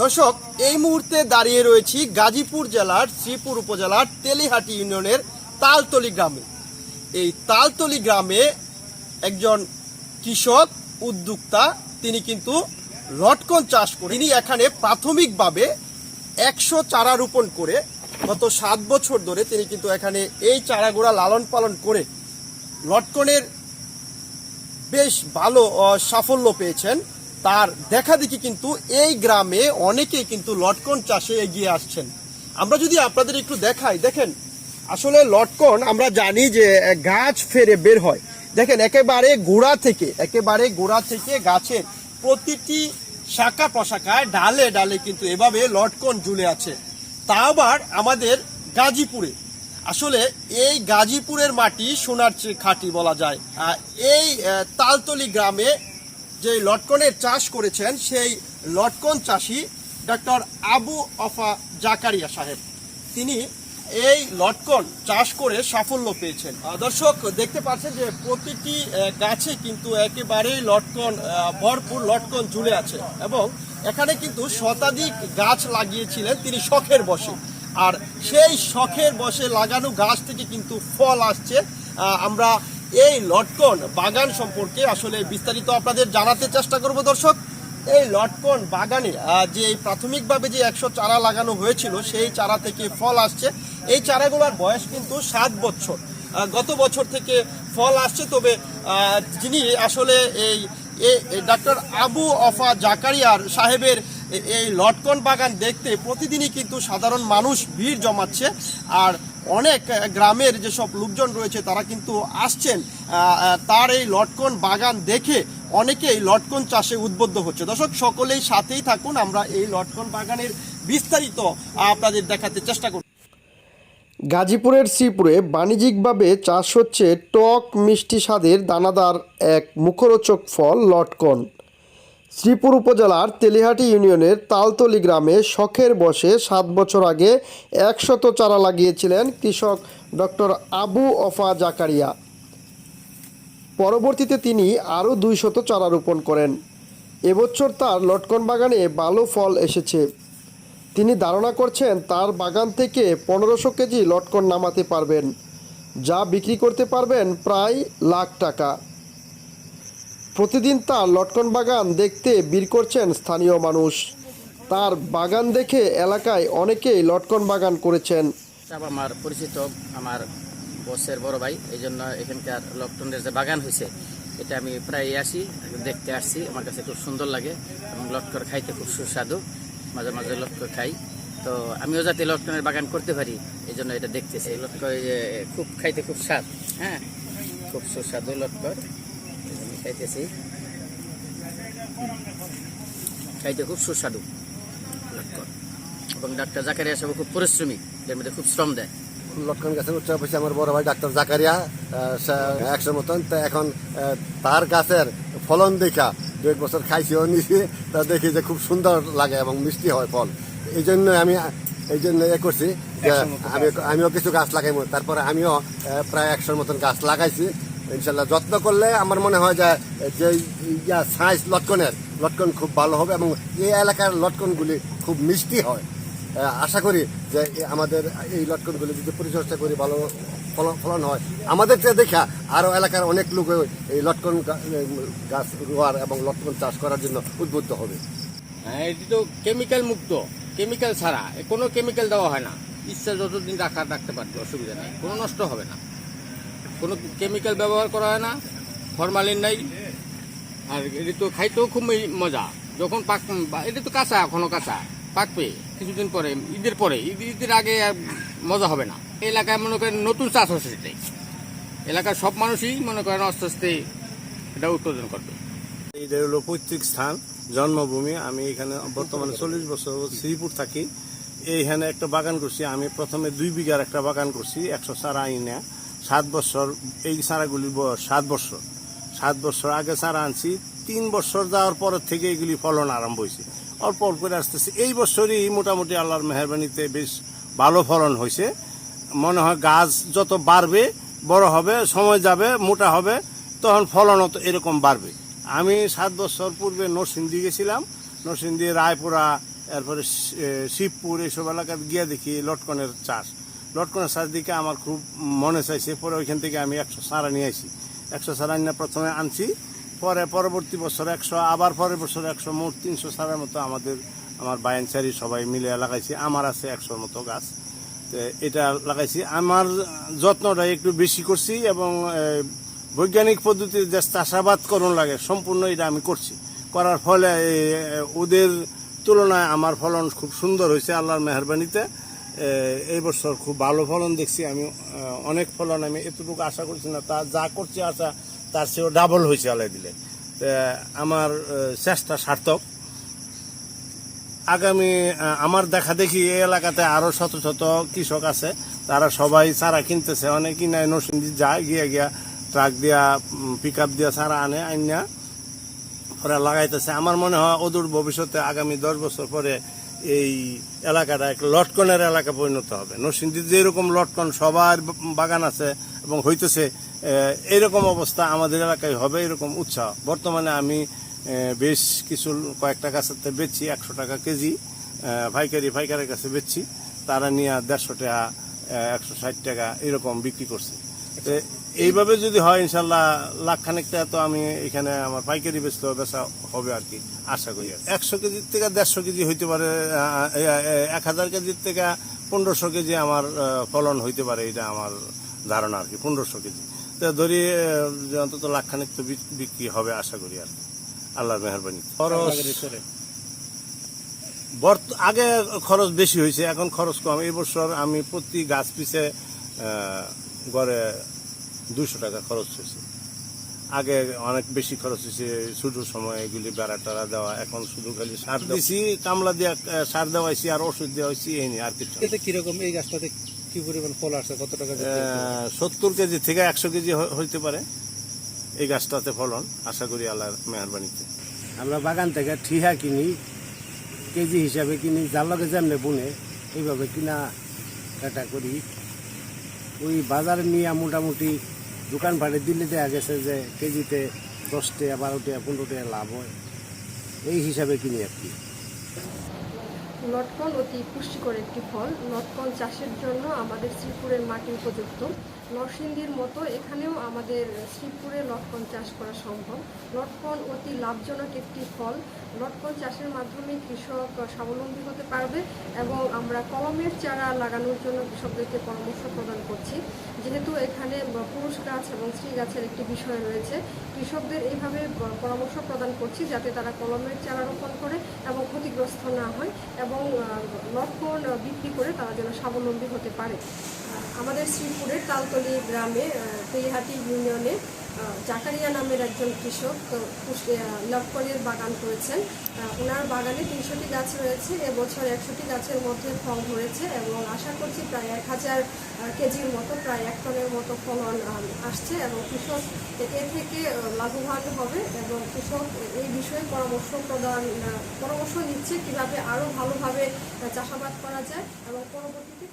দর্শক, এই মুহূর্তে দাঁড়িয়ে রয়েছি গাজীপুর জেলার শ্রীপুর উপজেলার তেলিহাটি ইউনিয়নের তালতলি গ্রামে। এই তালতলি গ্রামে একজন কৃষক উদ্যোক্তা, তিনি কিন্তু লটকন চাষ করে, তিনি এখানে প্রাথমিকভাবে একশো চারা রোপণ করে গত সাত বছর ধরে তিনি কিন্তু এখানে এই চারাগুলা লালন পালন করে লটকনের বেশ ভালো সাফল্য পেয়েছেন। তার দেখা দেখি কিন্তু এই গ্রামে অনেকেই কিন্তু লটকন চাষে এগিয়ে আসছেন। আমরা যদি আপনাদের একটু দেখাই, দেখেন, আসলে লটকন আমরা জানি যে গাছ ফেরে বের হয়। দেখেন, একেবারে গোড়া থেকে, একেবারে গোড়া থেকে গাছের প্রতিটি শাখা প্রশাখায় ডালে ডালে কিন্তু এভাবে লটকন ঝুলে আছে। তা আবার আমাদের গাজীপুরে। আসলে এই গাজীপুরের মাটি সোনার চেয়ে খাঁটি বলা যায়। এই তালতলি গ্রামে যে লটকনের চাষ করেছেন, সেই লটকন চাষি ডক্টর আবু অফা জাকারিয়া সাহেব। তিনি এই লটকন চাষ করে সাফল্য পেয়েছেন। দর্শক, দেখতে পাচ্ছেন যে প্রতিটি গাছে কিন্তু একেবারেই লটকন ভরপুর লটকন ঝুলে আছে এবং এখানে কিন্তু শতাধিক গাছ লাগিয়েছিলেন তিনি শখের বসে আর সেই শখের বসে লাগানো গাছ থেকে কিন্তু ফল আসছে। আমরা এই লটকন বাগান সম্পর্কে আসলে বিস্তারিত আপনাদের জানাতে চেষ্টা করব, দর্শক। এই লটকন বাগানে যে প্রাথমিকভাবে যে একশো চারা লাগানো হয়েছিল, সেই চারা থেকে ফল আসছে। এই চারাগুলোর বয়স কিন্তু সাত বছর। গত বছর থেকে ফল আসছে, তবে যিনি আসলে এই ডাক্তার আবু অফা জাকারিয়ার সাহেবের এই লটকন বাগান দেখতে প্রতিদিনই কিন্তু সাধারণ মানুষ ভিড় জমাচ্ছে। আর অনেক গ্রামের যেসব লোকজন রয়েছে, তারা কিন্তু আসছেন তার এই লটকন বাগান দেখে অনেকেই লটকন চাষে উদ্বুদ্ধ হচ্ছে। দর্শক, সকলেই সাথেই থাকুন, আমরা এই লটকন বাগানের বিস্তারিত আপনাদের দেখাতে চেষ্টা করব। গাজীপুরের শ্রীপুরে বাণিজ্যিকভাবে চাষ হচ্ছে টক মিষ্টি স্বাদের দানাদার এক মুখরোচক ফল লটকন। শ্রীপুর উপজেলার তেলিহাটি ইউনিয়নের তালতলি গ্রামে শখের বসে সাত বছর আগে একশত চারা লাগিয়েছিলেন কৃষক ডক্টর আবু অফা জাকারিয়া। পরবর্তীতে তিনি আরও দুই শত চারা রোপণ করেন। এবছর তার লটকন বাগানে ভালো ফল এসেছে। তিনি ধারণা করছেন তার বাগান থেকে পনেরোশো কেজি লটকন নামাতে পারবেন, যা বিক্রি করতে পারবেন প্রায় লাখ টাকা। প্রতিদিন তার লটকন বাগান দেখতে ভিড় করছেন স্থানীয় মানুষ। তার বাগান দেখে এলাকায় অনেকেই লটকন বাগান করেছেন। আমার পরিচিত আমার বসের বড় ভাই এই জন্য এখানকার লকটনের যে বাগান হয়েছে, এটা আমি প্রায় আসি, দেখতে আসছি। আমার কাছে খুব সুন্দর লাগে এবং লটকর খাইতে খুব সুস্বাদু, মাঝে মাঝে লটকর খাই। তো আমিও যাতে লটকনের বাগান করতে পারি এই জন্য এটা দেখতেছি। লটকর খুব খাইতে খুব স্বাদ হ্যাঁ? খুব সুস্বাদু লটকর খাইতেছি। খাইতে খুব সুস্বাদু লটকর এবং ডাক্তার জাকারিয়া সাহেব খুব পরিশ্রমী এর মধ্যে খুব শ্রম দেয়। লক্ষণ গাছের উচ্চ অফিসে আমার বড় ভাই ডাক্তার জাকারিয়া একশো মতন। তো এখন তার গাছের ফলন দেখা দু এক বছর খাইছিও নিছি তা দেখি যে খুব সুন্দর লাগে এবং মিষ্টি হয় ফল। এই জন্য আমি এই জন্য এ করছি যে আমি আমিও কিছু গাছ লাগাইব তারপরে আমিও প্রায় একশোর মতন গাছ লাগাইছি। ইনশাল্লাহ যত্ন করলে আমার মনে হয় যে যে ইয়া সাইজ লটকনের, লটকন খুব ভালো হবে এবং এই এলাকার লটকনগুলি খুব মিষ্টি হয়। আশা করি যে আমাদের এই লটকনগুলি যদি পরিচর্যা করি, ভালো ফলন হয়। আমাদের চেয়ে দেখা আরও এলাকার অনেক লোক এই লটকন গাছ রোয়ার এবং লটকন চাষ করার জন্য উদ্বুদ্ধ হবে। হ্যাঁ এটি তো কেমিক্যাল মুক্ত কেমিক্যাল ছাড়া। কোনো কেমিক্যাল দেওয়া হয় না। ইচ্ছা যতদিন রাখা, রাখতে পারবে অসুবিধা নেই। কোনো নষ্ট হবে না। কোনো কেমিক্যাল ব্যবহার করা হয় না ফরমালিন নাই, আর এটি তো খাইতেও খুব মজা। যখন পাক এটি তো কাঁচা, এখনও কাঁচা, পাকবে কিছুদিন পরে, ঈদের পরে, ঈদ, ঈদের আগে আর মজা হবে না। এলাকায় মনে করেন নতুন চাষ হচ্ছে এটাই এলাকার সব মানুষই মনে করেন আস্তে আস্তে এটা উৎপাদন করবে। এটা হলো পৈতৃক স্থান, জন্মভূমি, আমি এখানে বর্তমানে চল্লিশ বছর শ্রীপুর থাকি। এইখানে একটা বাগান করছি, আমি প্রথমে দুই বিঘার একটা বাগান করছি, একশো চারা আইনা। সাত বছর, এই চারাগুলির বয়স সাত বছর। সাত বছর আগে চারা আনছি, তিন বছর যাওয়ার পর থেকে এগুলি ফলন আরম্ভ হয়েছে। অল্প অল্প করে আসতেছে। এই বছরই মোটামুটি আল্লাহর মেহরবানিতে বেশ ভালো ফলন হয়েছে। মনে হয় গাছ যত বাড়বে, বড় হবে, সময় যাবে, মোটা হবে, তখন ফলনও তো এরকম বাড়বে। আমি সাত বছর পূর্বে নরসিংদী গেছিলাম। নরসিংদী, রায়পুরা, এরপরে শিবপুর এইসব এলাকাতে গিয়ে দেখি লটকনের চাষ। লটকনের চাষ দিকে আমার খুব মনে চাইছে। পরে ওইখান থেকে আমি একশো সারা নিয়ে আসি একশো সারা নিয়ে প্রথমে আনছি। পরে পরবর্তী বছর একশো, আবার পরের বছর একশো, মোট তিনশো সারের মতো আমাদের, আমার বায়ানচারি সবাই মিলে লাগাইছি। আমার আছে একশোর মতো গাছ। এটা লাগাইছি। আমার যত্নটা একটু বেশি করছি এবং বৈজ্ঞানিক পদ্ধতিতে যে চাষাবাদ করণ লাগে, সম্পূর্ণ এটা আমি করছি। করার ফলে ওদের তুলনায় আমার ফলন খুব সুন্দর হয়েছে আল্লাহর মেহরবানিতে। এই বছর খুব ভালো ফলন দেখছি। আমি অনেক ফলন আমি এতটুকু আশা করছি না। তা যা করছি আশা, তার চেয়েও ডাবল হয়েছে আলাই দিলে। আমার চেষ্টা সার্থক। আগামী আমার দেখা দেখি এই এলাকাতে আরও শত শত কৃষক আছে। তারা সবাই চারা কিনতেছে। অনেকেই নাই, নরসিংদী যায়, গিয়া গিয়া ট্রাক দিয়া পিক আপ দিয়া চারা আনে, আইনা ওরা লাগাইতেছে। আমার মনে হয় অদূর ভবিষ্যতে আগামী দশ বছর পরে এই এলাকাটা এক লটকনের এলাকা পরিণত হবে। নরসিংদীর যেরকম লটকন সবার বাগান আছে এবং হইতেছে এরকম অবস্থা আমাদের এলাকায় হবে এরকম উৎসাহ। বর্তমানে আমি বেশ কিছু কয়েকটা গাছের বেচছি একশো টাকা কেজি আহ, পাইকারি পাইকারের কাছে বেচছি। তারা নিয়ে দেড়শো টাকা একশো ষাট টাকা এরকম বিক্রি করছে। এইভাবে যদি হয়, ইনশাল্লাহ লাখ খানেক টাকা তো আমি এখানে আমার পাইকারি বেচতে বেচা হবে আর কি, আশা করি একশো কেজির থেকে দেড়শো কেজি হইতে পারে এক হাজার কেজির থেকে পনেরোশো কেজি আমার ফলন হইতে পারে, এটা আমার ধারণা আর কি, পনেরোশো কেজি। তো ধরি অন্তত লাখ খানেক তো বিক- বিক্রি হবে, আশা করি আর কি। আল্লাহর মেহরবানি। খরচ বর্ত, আগে খরচ বেশি হয়েছে, এখন খরচ কম। এই বছর আমি প্রতি গাছ পিছে গড়ে দুশো টাকা খরচ হয়েছে। আগে অনেক বেশি খরচ হয়েছে শুধুর সময় এগুলি বেড়া টেড়া দেওয়া এখন শুধু খালি সার দিছি কামলা দিয়া সার দেওয়াইছি আর ওষুধ দেওয়া হয়েছি এই নিয়ে আর কিছু। এতে কীরকম এই গাছটাতে কি পরিমাণ ফল আসছে? কত টাকা সত্তর কেজি থেকে একশো কেজি হইতে পারে। এই গাছটাতে ফলন আশা করি আল্লাহর মেহরবানিতে। আমরা বাগান থেকে ঠিহা কিনি কেজি হিসাবে কিনি যার লগে যেমনি বুনে এইভাবে কিনা কাটা করি। ওই বাজারে নিয়ে মোটামুটি দোকান ভাড়ে দিলে দেখা গেছে যে কেজিতে দশ টাকা, বারো টাকা, পনেরো টাকা লাভ হয়। এই হিসাবে কিনি আর কি। লটকন অতি পুষ্টিকর একটি ফল। লটকন চাষের জন্য আমাদের শ্রীপুরের মাটি উপযুক্ত। নরসিংদীর মতো এখানেও আমাদের শ্রীপুরে লটকন চাষ করা সম্ভব। লটকন অতি লাভজনক একটি ফল। লটকন চাষের মাধ্যমে কৃষক স্বাবলম্বী হতে পারবে এবং আমরা কলমের চারা লাগানোর জন্য কৃষকদেরকে পরামর্শ প্রদান করছি। যেহেতু এখানে পুরুষ গাছ এবং স্ত্রী গাছের একটি বিষয় রয়েছে, কৃষকদের এইভাবে পরামর্শ প্রদান করছি যাতে তারা কলমের চারা রোপণ করে এবং ক্ষতিগ্রস্ত না হয় এবং লটকন বিক্রি করে তারা যেন স্বাবলম্বী হতে পারে। আমাদের শ্রীপুরের তালতলি গ্রামে আহ, তেইহাটি ইউনিয়নে জাকারিয়া নামের একজন কৃষক লটকনের বাগান করেছেন। ওনার বাগানে তিনশোটি গাছ রয়েছে এবছর একশোটি গাছের মধ্যে ফল ধরেছে এবং আশা করছি প্রায় এক হাজার কেজির মতো প্রায় এক টনের মতো ফলন আসছে এবং কৃষক এ থেকে লাভবান হবে এবং কৃষক এই বিষয়ে পরামর্শ প্রদান পরামর্শ নিচ্ছে কীভাবে আরও ভালোভাবে চাষাবাদ করা যায় এবং পরবর্তীতে